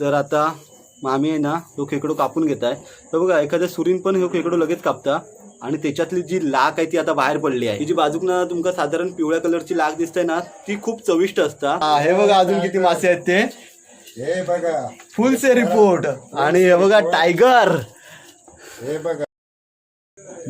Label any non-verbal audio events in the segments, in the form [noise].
तर आता मामी आहे ना तो खेकडो कापून घेत आहे तर बघा एखाद्या सुरीन पण ह्यो खेकडो लगेच कापता. आणि त्याच्यातली जी लाक आहे ती आता बाहेर पडली आहे. ही जी बाजूकनं तुमका साधारण पिवळ्या कलरची लाक दिसते ना ती खूप चविष्ट असता. हे बघा अजून किती मासे आहेत ते. हे बघा. फुलचे रिपोर्ट. आणि हे बघा टायगर. हे बघा.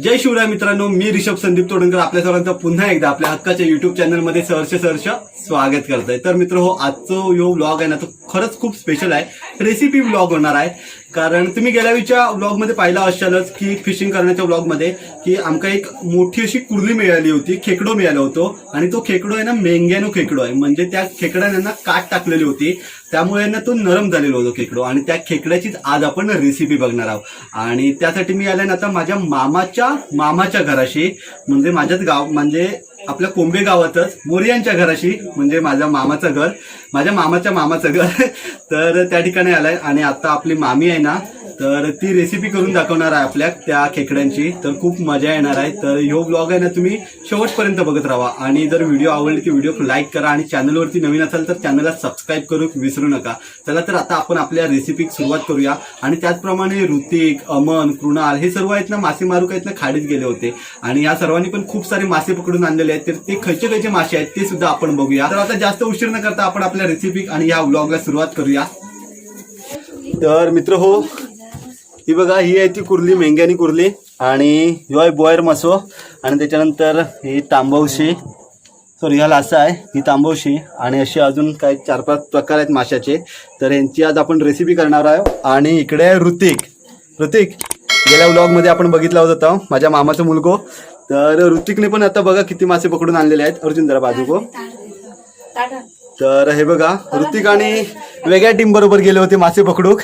जय शिवराय मित्रांनो मी रिषभ संदीप तोडणकर आपल्या सर्वांचं पुन्हा एकदा आपल्या हक्काच्या युट्यूब चॅनलमध्ये सहर्ष सहर्ष स्वागत करतोय. तर मित्र हो आजचा यो ब्लॉग आहे ना तो खरंच खूप स्पेशल आहे. रेसिपी ब्लॉग होणार आहे. कारण तुम्ही गेल्या वेळच्या ब्लॉगमध्ये पाहिला असालच की फिशिंग करण्याच्या ब्लॉगमध्ये की आमका एक मोठी अशी कुर्ली मिळाली होती खेकडो मिळाला होतो. आणि तो खेकडो आहे ना मेंग्यानो खेकडो आहे. म्हणजे त्या खेकड्याने ना काट टाकलेली होती. त्यामुळे ना तो नरम झालेला होतो खेकडो. आणि त्या खेकड्याचीच आज आपण रेसिपी बघणार आहोत. आणि त्यासाठी मी आले ना आता माझ्या मामाच्या मामाच्या घराशी. म्हणजे माझ्याच गाव म्हणजे आपल्या कोंबे गावातच मोरियांच्या घराशी म्हणजे माझ्या मामाचं घर. माझ्या मामाच्या मामाचं घर. [laughs] तर त्या ठिकाणी आलाय. आणि आता आपली मामी आहे ना तर ती रेसिपी करून दाखवणार आहे आपल्या त्या खेकड्यांची. तर खूप मजा येणार आहे. तर ह्यो ब्लॉग आहे ना तुम्ही शेवटपर्यंत बघत राहा. आणि जर व्हिडिओ आवडली तर व्हिडिओ लाईक करा आणि चॅनलवरती नवीन असाल तर चॅनलला सबस्क्राईब करू विसरू नका. चला तर आता आपण आपल्या रेसिपीक सुरुवात करूया. आणि त्याचप्रमाणे ऋतिक अमन कृणाल हे सर्व आहेत ना मासे मारुक आहेत ना खाडीत गेले होते. आणि या सर्वांनी पण खूप सारे मासे पकडून आणलेले आहेत. तर ते खयचे खयचे मासे आहेत ते सुद्धा आपण बघूया. तर आता जास्त उशीर न करता आपण आपल्या रेसिपी आणि या ब्लॉगला सुरुवात करूया. तर मित्र हो ही बघा ही आहे ती कुर्ली मेंग्यानी कुर्ली. आणि ह्यो आहे बॉयर मासो. आणि त्याच्यानंतर ही तांबवशी. सॉरी ह्या लासा आहे ही तांबवशी. आणि असे अजून काही चार पाच प्रकार आहेत माशाचे. तर यांची आज आपण रेसिपी करणार आहे आणि इकडे आहे ऋतिक. ऋतिक गेल्या व्लॉगमध्ये आपण बघितला होता माझ्या मामाचा मुलगो. तर ऋतिकने पण आता बघा किती मासे पकडून आणलेले आहेत. अर्जुन जरा बाजूको. तर हे बघा ऋतिक आणि वेगळ्या टीम बरोबर गेले होते मासे पकडूक.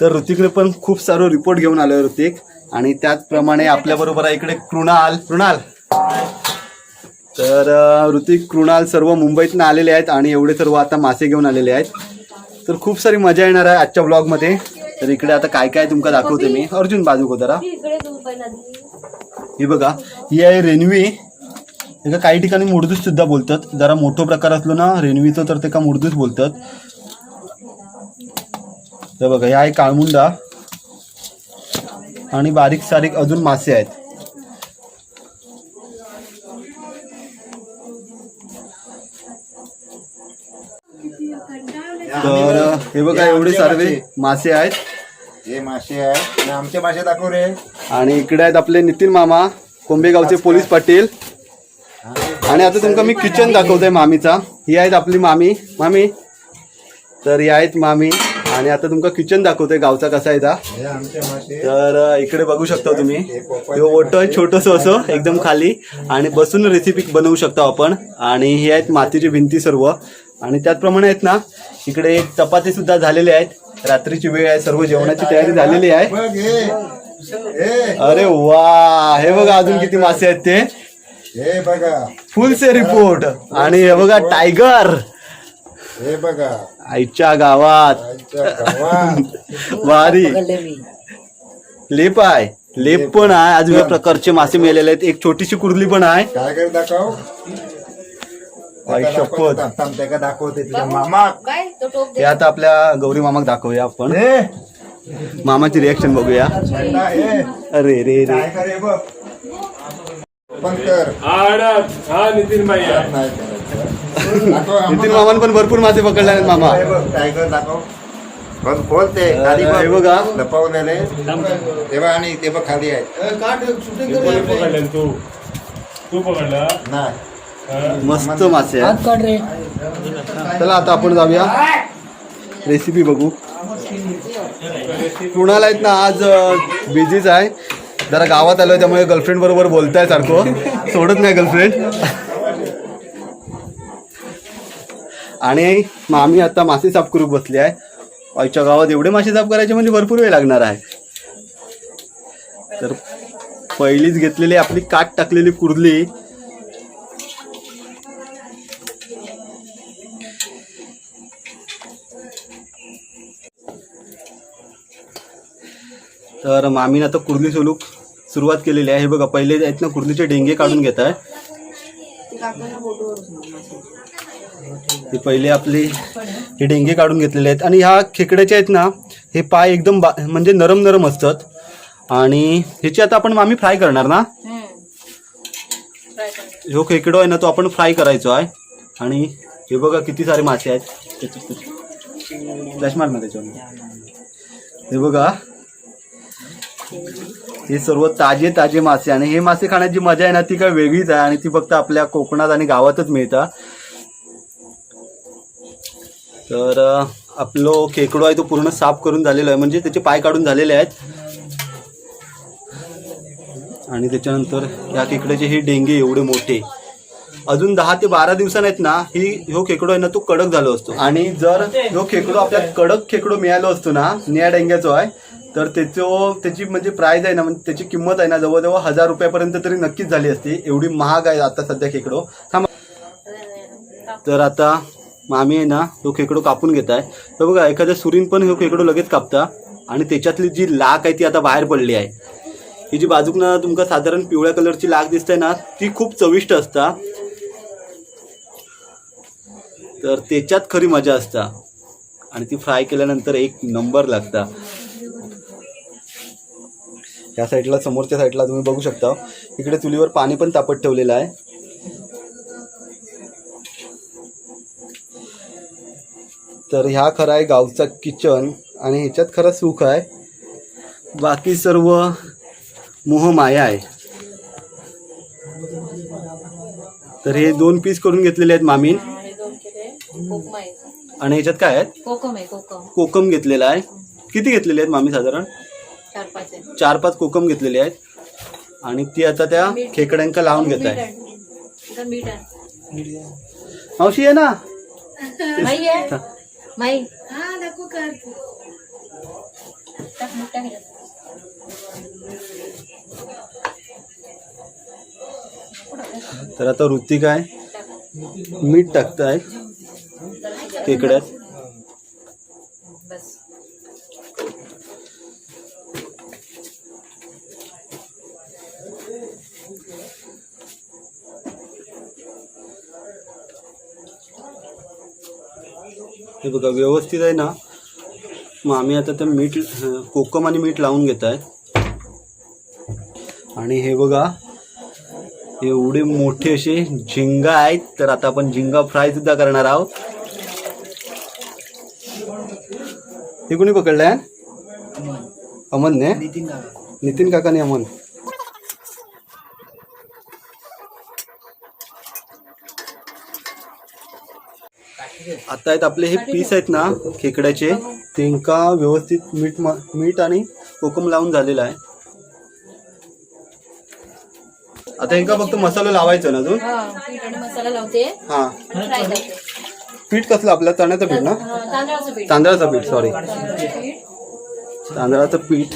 तर ऋतिकने पण खूप सारो रिपोर्ट घेऊन आलोय ऋतिक. आणि त्याचप्रमाणे आपल्या बरोबर आहे इकडे कृणाल. कृणाल. तर ऋतिक कृणाल सर्व मुंबईतनं आलेले आहेत आणि एवढे सर्व आता मासे घेऊन आलेले आहेत. तर खूप सारी मजा येणार आहे आजच्या ब्लॉगमध्ये. तर इकडे आता काय काय तुमका दाखवते मी. अर्जुन बाजू को जरा. ही बघा ही आहे रेनवी एका काही ठिकाणी मुडदूस सुद्धा बोलतात. जरा मोठो प्रकार असलो ना रेनवीचं तर ते का मुडदूस बोलतात. तर बघा ह्या आहे काळमुंडा आणि बारीक सारीक अजून मासे आहेत. तर हे बघा एवढे सर्व मासे. आहेत. हे मासे आहे आणि आमचे मासे दाखव रे. आणि इकडे आहेत आपले नितीन मामा कोंबेगावचे पोलीस पाटील. आणि आता तुमका मी किचन दाखवतोय मामीचा. ही आहेत आपली मामी. मामी? तर ही आहेत मामी. आणि आता तुमका किचन दाखवतोय गावचा कसा आहे हे तर इकडे बघू शकता तुम्ही. ओटं छोटस असं एकदम खाली. आणि बसून रेसिपी बनवू शकतो आपण. आणि हे आहेत मातीची भिंती सर्व. आणि त्याचप्रमाणे आहेत ना इकडे एक चपाती सुद्धा झालेले आहेत. रात्रीची वेळ आहे सर्व जेवणाची तयारी झालेली आहे. अरे वा हे बघा अजून किती मासे आहेत ते. हे बघा. फुलचे रिपोर्ट आणि हे बघा टायगर हे बघा. आईच्या गावात. [laughs] वारी. लेप आहे लेप पण आहे. आज वेगळ्या प्रकारचे मासे मिळालेले आहेत. एक छोटीशी कुर्ली पण आहे. काय कर दाखव. आई दाखव, शपथ. थांब, थांब, त्याका दाखवते तुझ्या मामा. काय तो टोप हे आता आपल्या गौरी मामाक दाखवूया आपण. मामाची रिॲक्शन बघूया. बेटा, हे अरे रे रे. काय कर हे बघ. पण कर. आडत हा नितीन भाई. नाही. नितीन. मामान पण भरपूर मासे पकडले आहेत मामा. बघ टायगर दाखव. पण खोल ते? खाली हे बघ. बघा. लपवलेले तेव्हा आणि ते बघ खाली आहे. कोणी पकडलं रे तू? तू पकडला? नाही? मस्त मासे चला आता आपण जाऊया. रेसिपी बघू. कुणाल आहेत ना आज बिझीच आहे. जरा गावात आलोय त्यामुळे गर्लफ्रेंड बरोबर बोलताय सारखं. सोडत नाही गर्लफ्रेंड आणि मामी आता मासे साफ करू बसली आहे. आईच्या गावात एवढे मासे साफ करायचे म्हणजे भरपूर वेळ लागणार आहे. तर पहिलीच घेतलेली आपली काट टाकलेली कुर्ली. तर मामीनं आता कुर्ली सोलूक सुरुवात केलेली आहे. हे बघा पहिले आहेत ना कुर्लीचे डेंगे काढून घेत आहे. हे पहिले आपले हे डेंगे काढून घेतलेले आहेत. आणि ह्या खेकड्याचे आहेत ना हे पाय एकदम बा म्हणजे नरम नरम असतात. आणि ह्याची आता आपण मामी फ्राय करणार ना? जो खेकडो आहे ना तो आपण फ्राय करायचो आहे. आणि हे बघा किती सारे मासे आहेत. फ्लॅश मार ना त्याच्यावर. हे बघा. हे सर्व ताजे ताजे मासे आणि हे मासे खाण्याची मजा आहे ना ती काय वेगळीच आहे आणि ती फक्त आपल्या कोकणात आणि गावातच मिळतात. तर आपलो आपलं खेकडो आहे तो पूर्ण साफ करून झालेला आहे. म्हणजे त्याचे पाय काढून झालेले आहेत. आणि त्याच्यानंतर या खेकड्याचे हे डेंगे एवढे मोठे. अजून दहा ते बारा दिवसांनी आहेत ना ही ह्यो खेकडो आहे ना तो कडक झालो असतो. आणि जर ह्यो खेकडो आपल्या कडक खेकडो मिळालो असतो ना निळ्या डेंग्याचो आहे तर त्याचो त्याची म्हणजे प्राईज आहे ना म्हणजे त्याची किंमत आहे ना जवळजवळ हजार रुपयापर्यंत तरी नक्कीच झाली असती. एवढी महाग आहे आता सध्या खेकडो. थांबा. तर आता मामी आहे ना तो खेकडो कापून घेत आहे तर बघा एखाद्या सुरीन पण हे खेकडो लगेच कापता. आणि त्याच्यातली जी लाक आहे ती आता बाहेर पडली आहे. ही जी बाजूकनं तुमका साधारण पिवळ्या कलरची लाक दिसते ना ती खूप चविष्ट असता. तर त्याच्यात खरी मजा असता. आणि ती फ्राय केल्यानंतर एक नंबर लागता. या साईडला समोरच्या साईडला तुम्ही बघू शकता. इकडे चुलीवर पाणी पण तापत ठेवलेलं आहे. तर ह्या खरा आहे गावचा किचन आणि ह्याच्यात खरं सुख आहे. बाकी सर्व मोहमाया आहे. तर हे दोन पीस करून घेतलेले आहेत मामीन. आणि ह्याच्यात काय आहेत? कोकम आहे कोकम. कोकम घेतलेला आहे. किती घेतलेले आहेत मामी साधारण? चार पाच चार पाच कोकम घेतलेले आहेत. आणि ती आता त्या खेकड्यांका लावून घेत आहे. मावशी [laughs] आहे. ना माई हा दाखव कर. टाक टाक. तर आता ऋतिक आहे टाक. मीठ टाकताय. खेकड्यात बस. हे बघा व्यवस्थित आहे ना? मग आम्ही आता ते मीठ कोकम आणि मीठ लावून घेत आहे. आणि हे बघा एवढे मोठे असे झिंगा आहेत तर आता आपण झिंगा फ्राय सुद्धा करणार आहोत. हे कोणी पकडलंय? अमन ने? नितीन काकाने अमन. आता आहेत आपले हे पीस आहेत ना खेकड्याचे. तेंका व्यवस्थित मीठ मीठ आणि कोकम लावून झालेला आहे. आता हेंका फक्त मसाला लावायचा ना अजून? हा पीठ मसाला लावते. हा. कसलं आपलं? चण्याचं पीठ ना? तांदळाचं पीठ. सॉरी तांदळाचं पीठ तांदळाचं पीठ.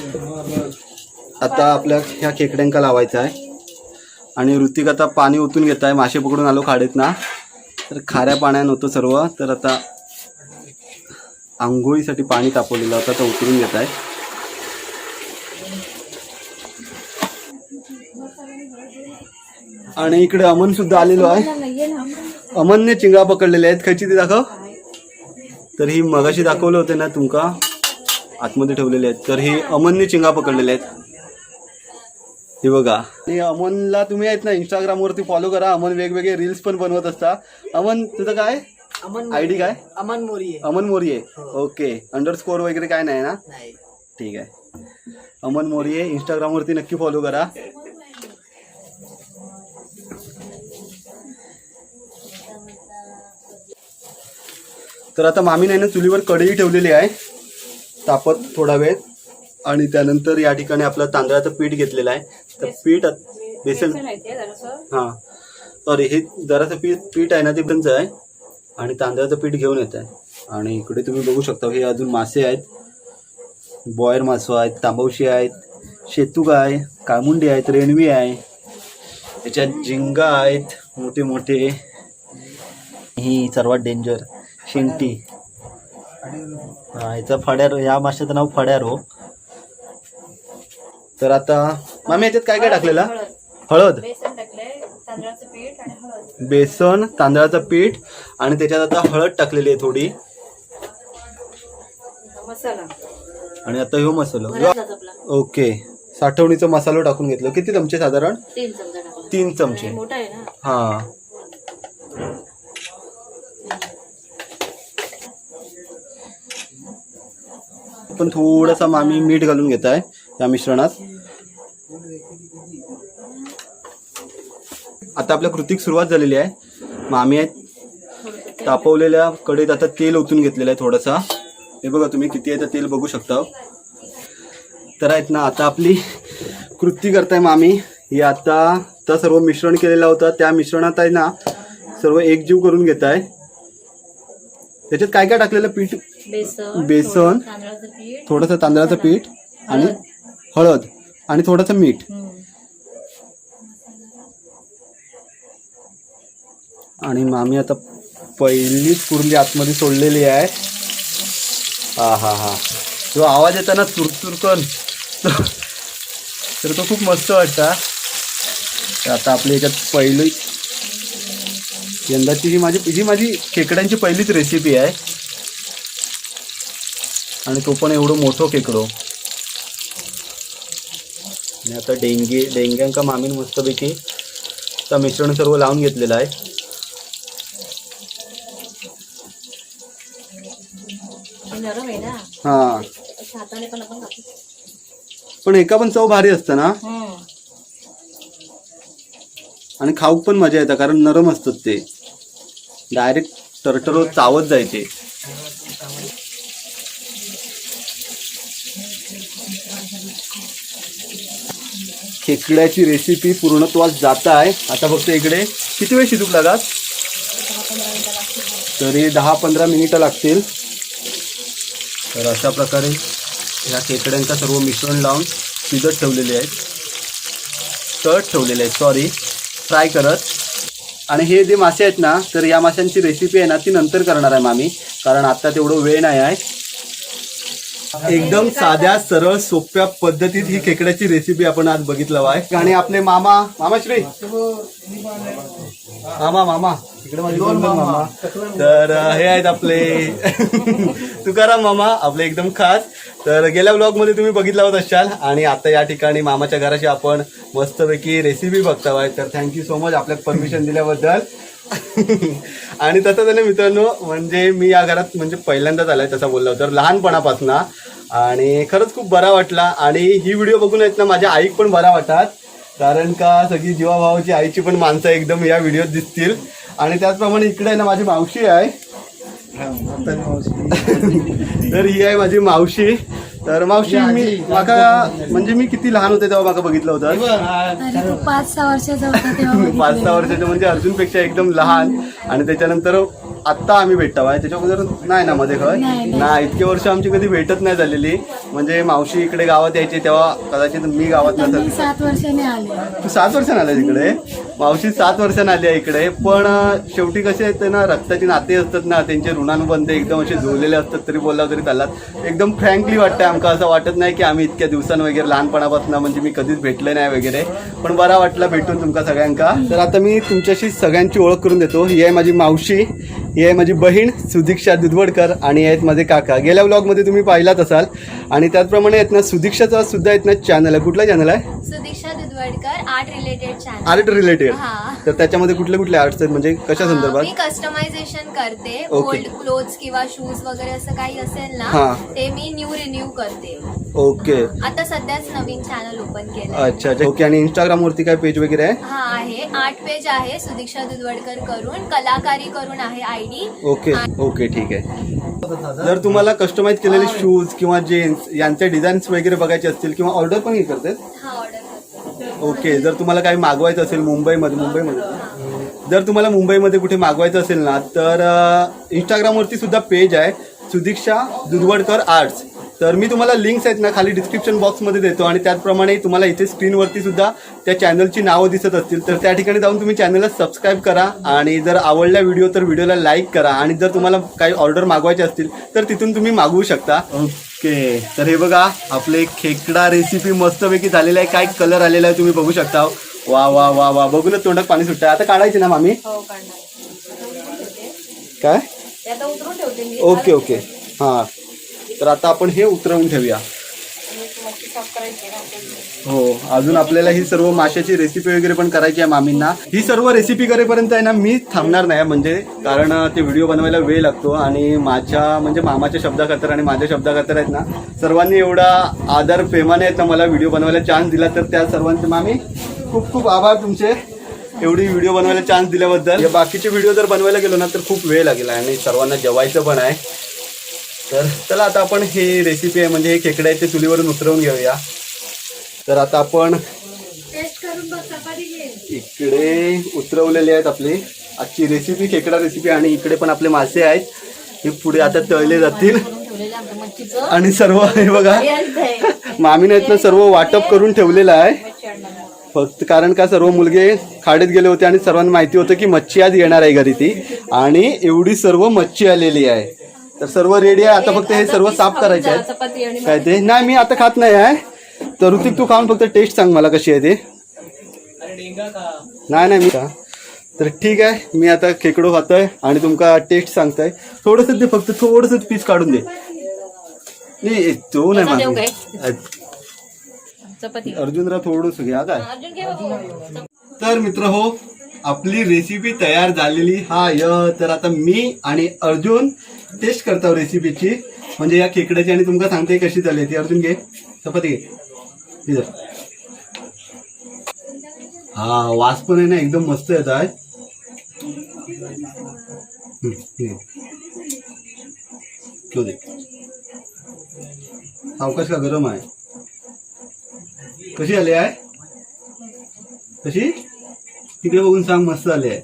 आता आपल्या ह्या खेकड्यांका लावायचं आहे. आणि ऋतिक आता पाणी ओतून घेत आहे. मासे पकडून आलो खाडीत ना. तर खाऱ्या पाण्यानं होतं सर्व. तर आता आंघोळीसाठी पाणी तापवलेलं होतं. तर उतरून घेत आहे. आणि इकडे अमन सुद्धा आलेलो आहे. अमनने चिंगळा पकडलेले आहेत. खायची ती दाखव. तर ही मगाशी दाखवलं होते ना तुमका? आतमध्ये ठेवलेले आहेत. तर हे अमनने चिंगा पकडलेले आहेत. हे बघा. आणि अमनला तुम्ही आहेत ना इंस्टाग्राम वरती फॉलो करा. अमन वेगवेगळे रील्स पण बनवत असता अमन तुझं काय? अमन आयडी काय? Aman Mori Aman Moriye okay underscore वगैरे काय नाही ना? नाही. ठीक आहे. अमन मोरिये इंस्टाग्राम वरती नक्की फॉलो करा. तर आता मामीने ना चुलीवर कढई ठेवलेली आहे. तापत थोडा वेळ. आणि त्यानंतर या ठिकाणी आपलं तांदळाचं पीठ घेतलेलं आहे. तर पीठ आत- बेसन हा. सॉरी हे जरासं पीठ पीठ आहे ना ते पण आहे. आणि तांदळाचं पीठ घेऊन येत आहे. आणि इकडे तुम्ही बघू शकता हे अजून मासे आहेत. बॉयर मासो आहेत तांबवशी आहेत शेतुगा आहे काळमुंडी आहेत रेणवी आहे. त्याच्यात झिंगा आहेत मोठे मोठे ही सर्वात डेंजर शिंगटी हा याचा फड्यार या माशाचं नाव फड्यार. हो तर आता मामी याच्यात काय काय टाकलेला? हळद. बेसन टाकलंय तांदळाचं पीठ आणि हळद. बेसन तांदळाचं पीठ आणि त्याच्यात आता हळद टाकलेली आहे थोडी. मसाला. आणि आता ह्यो मसाला. घरातलाच आपला ओके. साठवणीचा मसाला टाकून घेतलं. किती चमचे साधारण? तीन चमचा टाकला तीन चमचे. मोठा आहे ना? हा. पण थोडासा मामी मीठ घालून घेत आहे त्या मिश्रणात. आता आपल्या कृतीक सुरुवात झालेली आहे. मामी आहेत तापवलेल्या कढईत आता तेल ओतून घेतलेलं आहे थोडासा. हे बघा तुम्ही किती आहे तेल बघू शकता. तर आहेत ना आता आपली कृती करताय मामी ही आता तर सर्व मिश्रण केलेलं होतं. त्या मिश्रणात आहे ना सर्व एकजीव करून घेत आहे त्याच्यात काय काय टाकलेलं? पीठ? बेसन थोडंसं तांदळाचं पीठ आणि हळद आणि थोडंसं मीठ. आणि मामी आता पहिलीच कुर्ली आतमध्ये सोडलेली आहे. हा हा हा. जो आवाज येताना चुरचुरकन तर तो खूप मस्त वाटता तर आता आपल्या याच्यात पहिली यंदाची ही माझी ही माझी खेकड्यांची पहिलीच रेसिपी आहे. आणि तो पण एवढं मोठं खेकडो. आणि आता डेंगी डेंग्यांका मामीन मस्तपैकी तर मिश्रण सर्व लावून घेतलेलं आहे. नरम आहे ना. हा. असं हाताने पण आपण कापू पण एका पण चव भारी असतं ना? हम्म. आणि खाऊक पण मजा येतं कारण नरम असतात ते. डायरेक्ट टरटरो चावत जायचे. खेकड्याची रेसिपी पूर्णत्वास जात आहे. आता फक्त इकडे किती वेळ शिजूक लागात? तरी दहा पंधरा मिनिटं लागतील. तर अशा प्रकारे ह्या खेकड्यांचा सर्व मिश्रण लावून शिजत ठेवलेले आहेत. तळत ठेवलेले आहेत. सॉरी फ्राय करत. आणि हे जे मासे आहेत ना तर या माशांची रेसिपी आहे ना ती नंतर करणार आहे मामी. कारण आत्ता तेवढं वेळ नाही आहे. एकदम साध्या सरळ सोप्या पद्धतीत ही खेकड्याची रेसिपी आपण आज बघितलं आहे आणि आपले मामा मामाश्री. मामा मामा. इकडे माझे दोन मामा. तर हे आहेत आपले. [laughs] तुकाराम मामा आपले एकदम खास. तर गेल्या ब्लॉगमध्ये तुम्ही बघितला होत असाल आणि आता या ठिकाणी मामाच्या घराशी आपण मस्तपैकी रेसिपी बघताय तर थँक्यू सो मच आपल्याला परमिशन दिल्याबद्दल. [laughs] आणि तसं झालं मित्रांनो म्हणजे मी या घरात म्हणजे पहिल्यांदाच आलाय तसं बोललो तर लहानपणापासून. आणि खरंच खूप बरा वाटला. आणि ही व्हिडिओ बघून आहेत ना माझ्या आईक पण बरा वाटतात. कारण का सगळी जीवाभावाची आईची पण माणसं एकदम या व्हिडिओत दिसतील. आणि त्याचप्रमाणे इकडे आहे ना माझी मावशी आहे. [laughs] तर ही आहे माझी मावशी. तर मावशी मी माका म्हणजे मी किती लहान होते तेव्हा माका बघितलं होतं. पाच सहा वर्षाचा होता तेव्हा [laughs] पाच सहा वर्षाचे म्हणजे अर्जुनपेक्षा एकदम लहान. आणि त्याच्यानंतर आत्ता आम्ही भेटतो. आहे त्याच्या अगोदर नाही ना मध्ये नाही, नाही. इतके वर्ष आमची कधी भेटत नाही झालेली. म्हणजे मावशी इकडे गावात यायची तेव्हा कदाचित मी गावात नसेल सात वर्षाने आले. तू सात वर्षांनी आला इकडे? मावशी सात वर्षांनी आली आहे इकडे. पण शेवटी कसे आहेत ना रक्ताची नाते असतात ना त्यांचे ऋणानुबंध एकदम असे जुळलेले असतात तरी बोलला तरी चालतात एकदम फ्रँकली वाटतंय आमका असं वाटत नाही की आम्ही इतक्या दिवसां वगैरे लहानपणापासून म्हणजे मी कधीच भेटले नाही वगैरे. पण बरा वाटला भेटून तुमका सगळ्यांका. तर आता मी तुमच्याशी सगळ्यांची ओळख करून देतो. ही आहे माझी मावशी ही आहे माझी बहीण सुदीक्षा दुधवडकर आणि आहेत माझे काका. गेल्या ब्लॉगमध्ये तुम्ही पाहिलाच असाल. आणि त्याचप्रमाणे आहेत ना सुदीक्षाचा सुद्धा आहेत ना चॅनल आहे. कुठला चॅनल आहे? Sudiksha Dudhwadkar art related art related हा. तर त्याच्यामध्ये कुठले कुठले आर्ट्स आहेत? म्हणजे कशा मी संदर्भात? कस्टमायझेशन करते. Okay. ओल्ड क्लोथ्स किंवा शूज वगैरे असं काही असेल हा. ना ते मी न्यू रिन्यू करते. ओके आता सध्याच नवीन चॅनल ओपन केलं अच्छा अच्छा. ओके आणि इंस्टाग्राम वरती काय पेज वगैरे आहे? हा आहे. आर्ट पेज आहे. सुदीक्षा दुधवडकर करून. कलाकारी करून आहे आय डी ओके ओके ठीक आहे. जर तुम्हाला कस्टमाइज केलेले शूज किंवा जीन्स यांचे डिझाईन्स वगैरे बघायचे असतील किंवा ऑर्डर पण हे करतात? हा ऑर्डर करते ओके जर तुम्हाला काही मागवायचं असेल मुंबईमध्ये मुंबईमध्ये. जर तुम्हाला मुंबईमध्ये कुठे मागवायचं असेल ना तर इंस्टाग्रामवरती सुद्धा पेज आहे. सुदीक्षा दुधवडकर आर्ट्स तर मी तुम्हाला लिंक्स आहेत ना खाली डिस्क्रिप्शन बॉक्समध्ये देतो आणि त्याचप्रमाणे तुम्हाला इथे स्क्रीनवरती सुद्धा त्या चॅनलची नावं दिसत असतील. तर त्या ठिकाणी जाऊन तुम्ही चॅनलला सबस्क्राईब करा आणि जर आवडला व्हिडिओ तर व्हिडिओला लाईक करा आणि जर तुम्हाला काही ऑर्डर मागवायचे असतील तर तिथून तुम्ही मागवू शकता. ओके तर हे बघा आपले खेकडा रेसिपी मस्तपैकी झालेला आहे. काय कलर आलेला आहे तुम्ही बघू शकता. वा वा वा वा. बघूनच तोंडात पाणी सुटतंय. आता काढायची ना मामी? हो काय? ते आता उतरून ठेवते मी. ओके ओके हां. तर आता आपण हे उतरवून ठेवूया. हो अजून आपल्याला ही सर्व माशाची रेसिपी वगैरे पण करायची आहे मामींना. ही सर्व रेसिपी करेपर्यंत आहे ना मी थांबणार नाही म्हणजे कारण ते व्हिडिओ बनवायला वेळ लागतो आणि माझ्या म्हणजे मामाच्या शब्दाखातर आणि माझ्या शब्दाखातर आहेत ना सर्वांनी एवढा आदर प्रेमाने आहेत ना मला व्हिडिओ बनवायला चान्स दिला तर त्या सर्वांचे मामी खूप खूप आभार तुमचे एवढी व्हिडिओ बनवायला चान्स दिल्याबद्दल. बाकीचे व्हिडिओ जर बनवायला गेलो ना तर खूप वेळ लागेल आणि सर्वांना जेवायचं पण आहे. तर चला आता आपण हे रेसिपी आहे म्हणजे हे खेकडे ते चुलीवरून उतरवून घेऊया. तर आता आपण इकडे उतरवलेले आहेत आपली. आजची रेसिपी खेकडा रेसिपी आणि इकडे पण आपले मासे आहेत. हे पुढे आता तळले जातील. आणि सर्व हे बघा. मामीने इथनं सर्व वाटप करून ठेवलेलं आहे. फक्त कारण का सर्व मुलगे खाडीत गेले होते आणि सर्वांना माहिती होतं की मच्छी आज येणार आहे घरी ती. आणि एवढी सर्व मच्छी आलेली आहे. तर सर्व रेडी आहे. आता फक्त हे सर्व साफ करायचे आहेत. चपाती आणि काय ते? नाही मी आता खात नाही आहे. तर ऋतिक तू खाऊन फक्त टेस्ट सांग मला कशी आहे ते. नाही नाही मी का तर ठीक आहे मी आता खेकडो खातोय आणि तुमका टेस्ट सांगताय. थोडस दे फक्त थोडस पीस काढून दे. नाही तो नाही अर्जुनराव थोडस घ्या काय. तर मित्र हो आपली रेसिपी तयार झालेली. हा य तर आता मी आणि अर्जुन टेस्ट करता रेसिपीची म्हणजे या खेकड्याची आणि तुमका सांगते कशी झाली ती. अर्जुन घे. चपाती घे. हा वास पण आहे ना एकदम मस्त येत आहे दे. सावकाश का गरम आहे? कशी आली आहे? कशी? तिकडे बघून सांग मस्त आली आहे.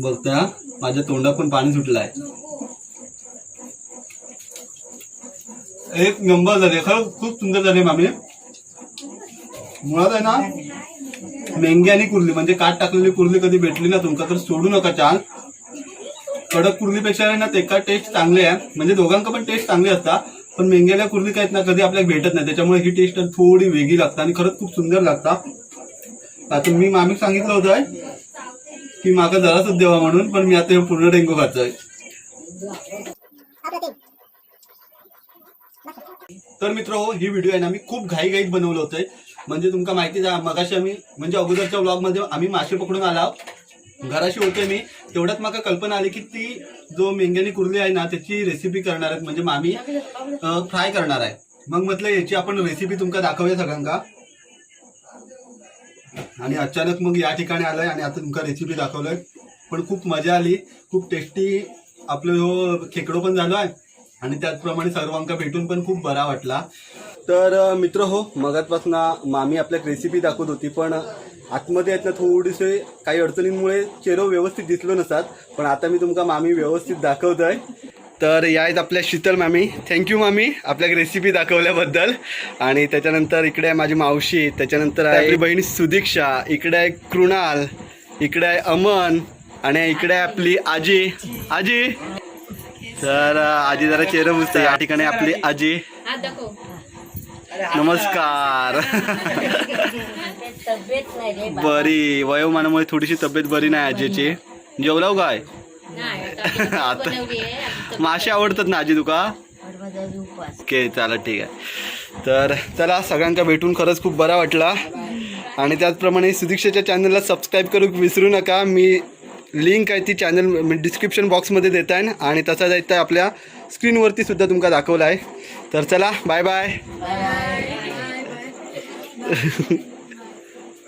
बघता. माझ्या तोंडातून पाणी सुटलं आहे एक नंबर झाले खरं खूप सुंदर झाले मामी. मुळात आहे ना मेंगी आणि कुर्ली म्हणजे काट टाकलेली कुर्ली कधी भेटली ना तुमका तर सोडू नका चान्स कडक कुर्लीपेक्षा आहे ना ते का टेस्ट चांगले आहे. म्हणजे दोघांका पण टेस्ट चांगले असतात पण मेंग्याला कुर्ली काय आहेत ना कधी आपल्याला भेटत नाही. त्याच्यामुळे ही टेस्ट थोडी वेगळी लागतात आणि खरंच खूप सुंदर लागतात आता मी मामी सांगितलं होतं की माका जरासच देवा म्हणून पण मी आता हे पूर्ण डेंगू खातोय. तर मित्र हो ही व्हिडिओ आहे ना मी खूप घाई घाईत बनवलं होतं म्हणजे तुमका माहिती आहे मगाशी आम्ही म्हणजे अगोदरच्या ब्लॉगमध्ये आम्ही मासे पकडून आला घराशी होते मी. तेवढ्यात मला कल्पना आली की ती जो मेंग्यानी कुर्ली आहे ना त्याची रेसिपी करणार आहेत. म्हणजे मामी फ्राय करणार आहे. मग म्हटलं याची आपण रेसिपी तुमका दाखवूया सगळ्यांका. आणि अचानक मग या ठिकाणी आलोय आणि आता तुमका रेसिपी दाखवलंय. पण खूप मजा आली खूप टेस्टी आपलं हो खेकडो पण झालो आहे आणि त्याचप्रमाणे सर्वांका भेटून पण खूप बरा वाटला. तर मित्र हो मगातपासून मामी आपल्या रेसिपी दाखवत होती पण आतमध्ये आहेत ना थोडेसे काही अडचणींमुळे चेहरो व्यवस्थित दिसलो नसतात पण आता मी तुमका मामी व्यवस्थित दाखवतोय. तर या आहेत आपल्या शीतल मामी. थँक्यू मामी. आपल्या रेसिपी दाखवल्याबद्दल. आणि त्याच्यानंतर इकडे आहे माझी मावशी. त्याच्यानंतर आहे आपली बहीण सुदीक्षा. इकडे आहे कृणाल. इकडे आहे अमन. आणि इकडे आहे आपली आजी. आजी? तर आजी जरा चेहरा बुजते. या ठिकाणी आपली आजी. नमस्कार. तब्येत नाही रे बा. बरी. वयोमानामुळे थोडीशी तब्येत बरी नाही आजीची. जेवलाव काय? [laughs] आता आहे मासे आवडतात ना आजी तुका? ओके चला ठीक आहे. तर चला सगळ्यांका भेटून खरंच खूप बरा वाटला. आणि त्याचप्रमाणे सुदीक्षाच्या चॅनलला सबस्क्राईब करू विसरू नका. मी लिंक आहे ती चॅनल डिस्क्रिप्शन बॉक्समध्ये देत आहे आणि तसाच आहे त्या आपल्या स्क्रीनवरती सुद्धा तुमका दाखवला आहे. तर चला बाय बाय [laughs]